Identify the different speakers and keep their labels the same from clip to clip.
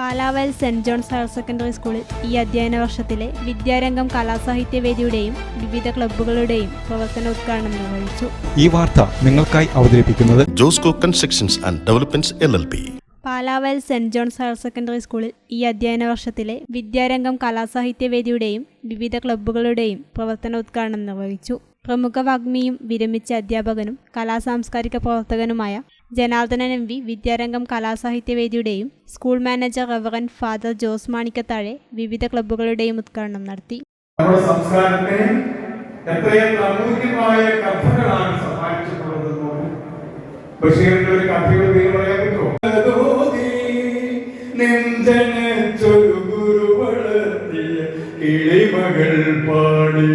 Speaker 1: Palavayal Saint John's higher secondary സ്കൂളിൽ ഈ അധ്യയന വർഷത്തിലെ വിദ്യാരംഗം കലാസാഹിത്യവേദിയുടെയും വിവിധ ക്ലബ്ബുകളുടെയും പ്രവർത്തനോദ്ഘാടനം നിർവഹിച്ചു.
Speaker 2: ഈ വാർത്ത നിങ്ങൾക്കായി അവതരിപ്പിക്കുന്നത്
Speaker 3: Josco constructions and developments L L P.
Speaker 1: Palavayal Saint John's higher secondary സ്കൂളിൽ ഈ അധ്യയന വർഷത്തിലെ വിദ്യാരംഗം കലാസാഹിത്യവേദിയുടെയും വിവിധ ക്ലബ്ബുകളുടെയും പ്രവർത്തനോദ്ഘാടനം നിർവഹിച്ചു. പ്രമുഖ വാഗ്മിയും വിരമിച്ച അധ്യാപകനും കലാസാംസ്കാരിക പ്രവർത്തകനുമായ Janardhanan M V Vidyarangam കലാസാഹിത്യവേദിയുടെയും school manager reverend father Jose Manikkathazhe വിവിധ ക്ലബ്ബുകളുടെയും ഉദ്ഘാടനം നടത്തി.
Speaker 4: നമ്മുടെ സംസ്കാരത്തെ എത്രയെത്ര അമൂല്യമായ കഥകളാണ് സഹായിച്ചിട്ടുള്ളത് നോക്കൂ. ബഷീറിന്റെ ഒരു കഥയുടെ പേര് പറയാൻ പറ്റുമോ നെഞ്ചനച്ചൊരു ഗുരു വളർത്തിയ കിളിമകൾ പാടി.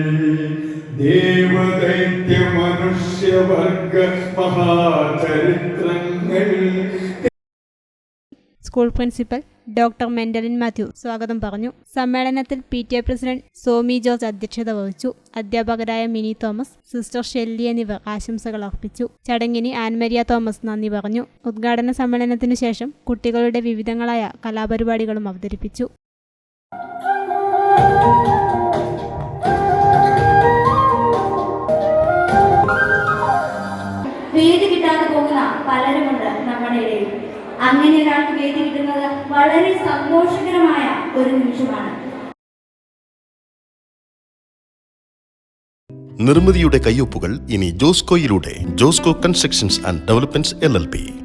Speaker 1: School principal doctor Mentalin Mathew സ്വാഗതം പറഞ്ഞു. സമ്മേളനത്തിൽ P T A president Somi George അധ്യക്ഷത വഹിച്ചു. അധ്യാപകരായ മിനി തോമസ് സിസ്റ്റർ ഷെല്ലി എന്നിവർ ആശംസകൾ അർപ്പിച്ചു. ചടങ്ങിന് ആൻമരിയ തോമസ് നന്ദി പറഞ്ഞു. ഉദ്ഘാടന സമ്മേളനത്തിനു ശേഷം കുട്ടികളുടെ വിവിധങ്ങളായ കലാപരിപാടികളും അവതരിപ്പിച്ചു.
Speaker 5: വേദി കിട്ടാതെ പോകുന്ന പലരുമുണ്ട് നമ്മുടെ ഇടയിൽ. അങ്ങനെ ഒരാൾക്ക് വേദി കിട്ടുന്നത് വളരെ സന്തോഷകരമായ ഒരു നിമിഷമാണ്.
Speaker 3: നിർമ്മിതിയുടെ കയ്യൊപ്പുകൾ ഇനി ജോസ്കോയിലൂടെ Josco constructions and developments L L P.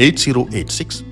Speaker 3: 8086